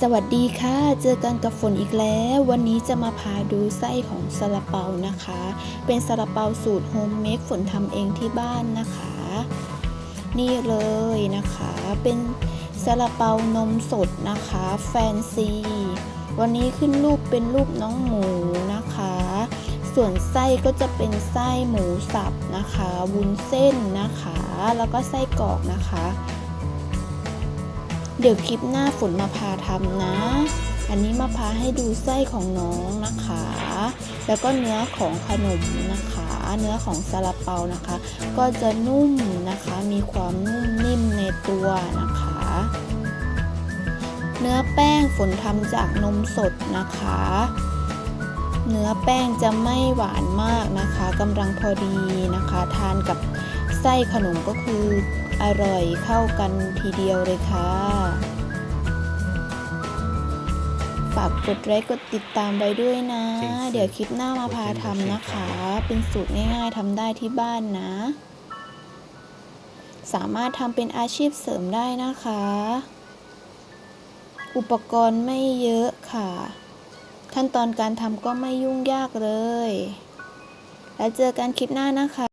สวัสดีค่ะ เจอกันกับฝนอีกแล้ว วันนี้จะมาพาดูไส้ของซาลาเปานะคะ เป็นซาลาเปาสูตรโฮมเมดฝนทำเองที่บ้านนะคะ นี่เลยนะคะ เป็นซาลาเปานมสดนะคะ แฟนซี วันนี้ขึ้นรูปเป็นรูปน้องหมูนะคะ ส่วนไส้ก็จะเป็นไส้หมูสับนะคะ วุ้นเส้นนะคะ แล้วก็ไส้กรอกนะคะ เดี๋ยวคลิปหน้าฝนมาพาทำนะ อันนี้มาพาให้ดูไส้ของน้องนะคะ แล้วก็เนื้อของขนมนะคะ เนื้อของซาลาเปานะคะ ก็จะนุ่มนะคะ มีความนุ่มนิ่มในตัวนะคะ เนื้อแป้งฝนทำจากนมสดนะคะ เนื้อแป้งจะไม่หวานมากนะคะกำลังพอดีนะคะ ทานกับไส้ขนมก็คือ อร่อยเข้ากันทีเดียวเลยค่ะ ฝากกดไลค์กดติดตามไว้ด้วยนะ เดี๋ยวคลิปหน้ามาพาทำนะคะ เป็นสูตรง่ายๆทำได้ที่บ้านนะ สามารถทำเป็นอาชีพเสริมได้นะคะ อุปกรณ์ไม่เยอะค่ะ ขั้นตอนการทำก็ไม่ยุ่งยากเลย แล้วเจอกันคลิปหน้านะคะ